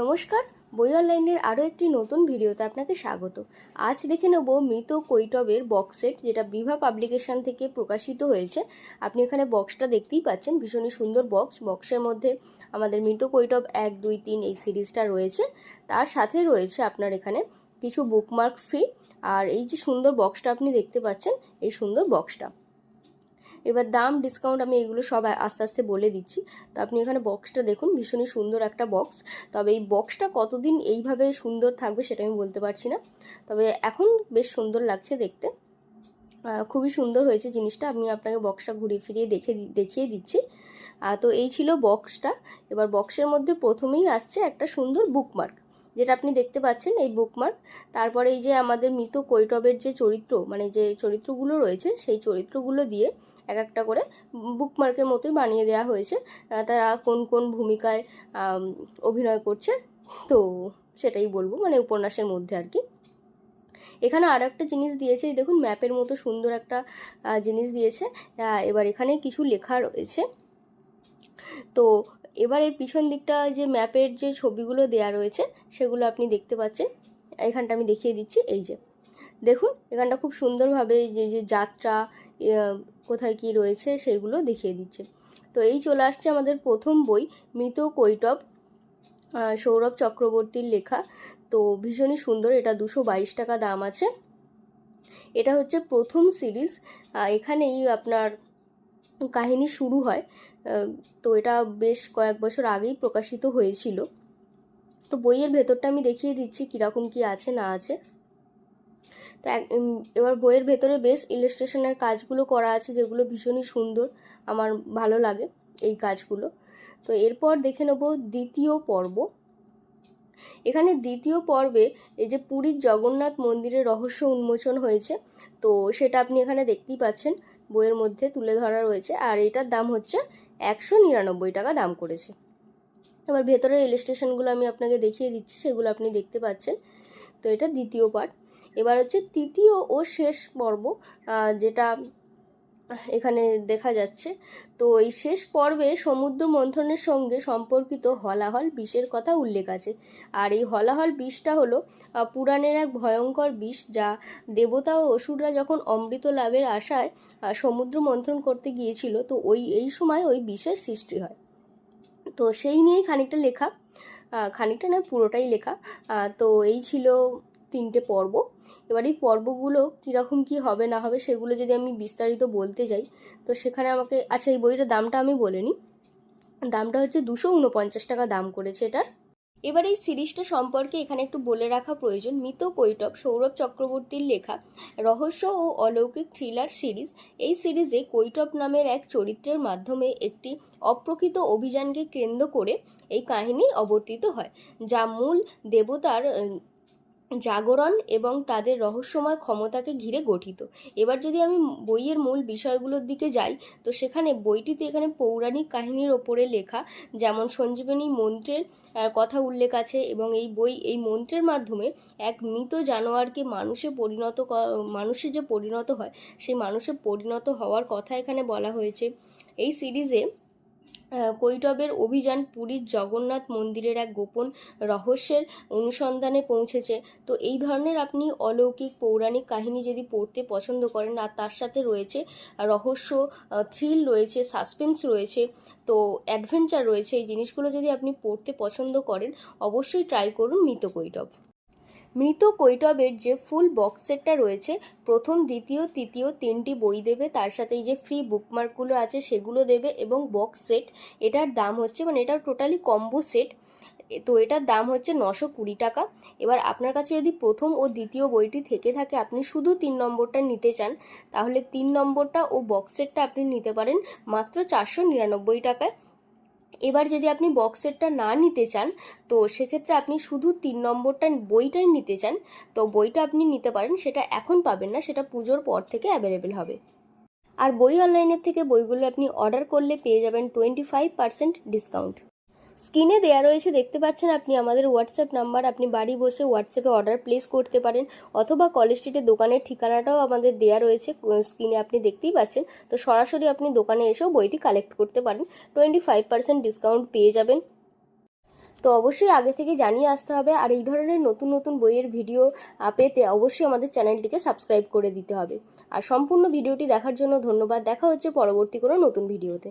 নমস্কার, বই অনলাইনের আরও একটি নতুন ভিডিওতে আপনাকে স্বাগত। আজ দেখে নেব মৃত কৈটবের বক্স সেট যেটা বিভা পাবলিকেশন থেকে প্রকাশিত হয়েছে। আপনি এখানে বক্সটা দেখতেই পাচ্ছেন, ভীষণই সুন্দর বক্স বক্সের মধ্যে আমাদের মৃত কৈটব এক, দুই, তিন এই সিরিজটা রয়েছে। তার সাথে রয়েছে আপনার এখানে কিছু বুকমার্ক ফ্রি আর এই যে সুন্দর বক্সটা আপনি দেখতে পাচ্ছেন, এই সুন্দর বক্সটা এবার দাম ডিসকাউন্ট আমি এগুলো সব আস্তে আস্তে বলে দিচ্ছি। তো আপনি এখানে বক্সটা দেখুন, ভীষণই সুন্দর একটা বক্স তবে এই বক্সটা কতদিন এইভাবে সুন্দর থাকবে সেটা আমি বলতে পারছি না। তবে এখন বেশ সুন্দর লাগছে দেখতে। খুবই সুন্দর হয়েছে জিনিসটা। আমি আপনাকে বক্সটা ঘুরিয়ে ফিরিয়ে দেখে দেখিয়ে দিচ্ছি। তো এই ছিল বক্সটা এবার বক্সের মধ্যে প্রথমেই আসছে একটা সুন্দর বুকমার্ক যেটা আপনি দেখতে পাচ্ছেন এই বুকমার্ক তারপরে এই যে আমাদের মৃত কৈটবের যে চরিত্র মানে যে চরিত্রগুলো রয়েছে, সেই চরিত্রগুলো দিয়ে এক একটা করে বুকমার্কের মতোই বানিয়ে দেওয়া হয়েছে। তারা কোন কোন ভূমিকায় অভিনয় করছে, তো সেটাই বলব মানে উপন্যাসের মধ্যে আর কি। এখানে আর একটা জিনিস দিয়েছে দেখুন ম্যাপের মতো সুন্দর একটা জিনিস দিয়েছে। এবার এখানে কিছু লেখা রয়েছে। তো এবার এর পিছন দিকটা যে ম্যাপের যে ছবিগুলো দেয়া রয়েছে, সেগুলো আপনি দেখতে পাচ্ছেন। এখানটা আমি দেখিয়ে দিচ্ছি, এই যে। দেখুন, এখানটা খুব সুন্দরভাবে যে যে যাত্রা কোথায় কি রয়েছে সেগুলো দেখিয়ে দিচ্ছে। তো এই চলে আসছে আমাদের প্রথম বই, মৃত কৈটব সৌরভ চক্রবর্তীর লেখা। তো ভীষণই সুন্দর, এটা দুশো বাইশ টাকা দাম আছে। এটা হচ্ছে প্রথম সিরিজ এখানেই আপনার কাহিনী শুরু হয়। তো এটা বেশ কয়েক বছর আগেই প্রকাশিত হয়েছিল। তো বইয়ের ভেতরটা আমি দেখিয়ে দিচ্ছি, কীরকম কি আছে না আছে। তো এবার বইয়ের ভেতরে বেশ ইলাস্ট্রেশনের কাজগুলো করা আছে যেগুলো ভীষণই সুন্দর। আমার ভালো লাগে এই কাজগুলো। তো এরপর দেখে নেব দ্বিতীয় পর্ব। এখানে দ্বিতীয় পর্বে এই যে পুরীর জগন্নাথ মন্দিরের রহস্য উন্মোচন হয়েছে, তো সেটা আপনি এখানে দেখতেই পাচ্ছেন, বইয়ের মধ্যে তুলে ধরা রয়েছে। আর এটার দাম হচ্ছে একশো নিরানব্বই টাকা দাম করেছে। এবার ভেতরের ইলাস্ট্রেশনগুলো আমি আপনাকে দেখিয়ে দিচ্ছি, সেগুলো আপনি দেখতে পাচ্ছেন। তো এটা দ্বিতীয় পার্ট এবার হচ্ছে তৃতীয় ও শেষ পর্ব যেটা এখানে দেখা যাচ্ছে। তো এই শেষ পর্বে সমুদ্র মন্থনের সঙ্গে সম্পর্কিত হলাহল বিষের কথা উল্লেখ আছে। আর এই হলাহল বিষটা হলো পুরাণের এক ভয়ঙ্কর বিষ যা দেবতা ও অসুররা যখন অমৃত লাভের আশায় সমুদ্র মন্থন করতে গিয়েছিল, তো ওই, এই সময় ওই বিষের সৃষ্টি হয়। তো সেই নিয়েই খানিকটা লেখা খানিকটা না পুরোটাই লেখা। তো এই ছিল তিনটে পর্ব। এবার এই পর্বগুলো কীরকম কী হবে না হবে সেগুলো যদি আমি বিস্তারিত বলতে যাই, তো সেখানে আমাকে আচ্ছা এই বইটার দামটা আমি বলে নিই। দামটা হচ্ছে দুশো উনপঞ্চাশ টাকা দাম করেছে এটার। এবার এই সিরিজটা সম্পর্কে এখানে একটু বলে রাখা প্রয়োজন। মিত কৈটব সৌরভ চক্রবর্তীর লেখা, রহস্য ও অলৌকিক থ্রিলার সিরিজ। এই সিরিজে কৈটব নামের এক চরিত্রের মাধ্যমে একটি অপ্রকৃত অভিযানকে কেন্দ্র করে এই কাহিনী অবর্তিত হয়, যা মূল দেবতার জাগরণ এবং তাদের রহস্যময় ক্ষমতাকে ঘিরে গঠিত। এবার যদি আমি বইয়ের মূল বিষয়গুলোর দিকে যাই, তো সেখানে বইটিতে এখানে পৌরাণিক কাহিনীর ওপরে লেখা, যেমন সঞ্জীবনী মন্ত্রের কথা উল্লেখ আছে এবং এই বই এই মন্ত্রের মাধ্যমে এক মৃত জানোয়ারকে মানুষে পরিণত মানুষে যে পরিণত হয় সেই মানুষে পরিণত হওয়ার কথা এখানে বলা হয়েছে। এই সিরিজে কৈটবের অভিযান পুরীর জগন্নাথ মন্দিরের এক গোপন রহস্যের অনুসন্ধানে পৌঁছেছে। তো এই ধরনের আপনি অলৌকিক পৌরাণিক কাহিনী যদি পড়তে পছন্দ করেন, আর তার সাথে রয়েছে রহস্য থ্রিল রয়েছে, সাসপেন্স রয়েছে, তো অ্যাডভেঞ্চার রয়েছে, এই জিনিসগুলো যদি আপনি পড়তে পছন্দ করেন, অবশ্যই ট্রাই করুন মৃত কৈটব মৃত কৈটবের যে ফুল বক্স সেটটা রয়েছে, প্রথম, দ্বিতীয়, তৃতীয় তিনটি বই দেবে, তার সাথে এই যে ফ্রি বুকমার্কগুলো আছে সেগুলো দেবে এবং বক্স সেট এটার দাম হচ্ছে মানে এটা টোটালি কম্বো সেট তো এটার দাম হচ্ছে নশো কুড়ি টাকা। এবার আপনার কাছে যদি প্রথম ও দ্বিতীয় বইটি থেকে থাকে, আপনি শুধু তিন নম্বরটা নিতে চান, তাহলে তিন নম্বরটা ও বক্স সেটটা আপনি নিতে পারেন মাত্র চারশো নিরানব্বই টাকায়। এবার যদি আপনি বক্স সেটটা না নিতে চান, তো সেক্ষেত্রে আপনি শুধু তিন নম্বরটা বইটাই নিতে চান। তো বইটা আপনি নিতে পারেন, সেটা এখন পাবেন না, সেটা পুজোর পর থেকে অ্যাভেলেবেল হবে। আর বই অনলাইনের থেকে বইগুলো আপনি অর্ডার করলে পেয়ে যাবেন টোয়েন্টি ফাইভ পার্সেন্ট ডিসকাউন্ট স্ক্রিনে দেওয়া রয়েছে, দেখতে পাচ্ছেন আপনি আমাদের হোয়াটসঅ্যাপ নাম্বার আপনি বাড়ি বসে হোয়াটসঅ্যাপে অর্ডার প্লেস করতে পারেন, অথবা কলেজ স্ট্রিটের দোকানের ঠিকানাটাও আমাদের দেওয়া রয়েছে স্ক্রিনে আপনি দেখতেই পাচ্ছেন। তো সরাসরি আপনি দোকানে এসেও বইটি কালেক্ট করতে পারেন টোয়েন্টি ফাইভ পার্সেন্ট ডিসকাউন্ট পেয়ে যাবেন। তো অবশ্যই আগে থেকে জানিয়ে আসতে হবে, আর এই ধরনের নতুন নতুন বইয়ের ভিডিও পেতে অবশ্যই আমাদের চ্যানেলটিকে সাবস্ক্রাইব করে দিতে হবে। আর সম্পূর্ণ ভিডিওটি দেখার জন্য ধন্যবাদ, দেখা হচ্ছে পরবর্তী কোনো নতুন ভিডিওতে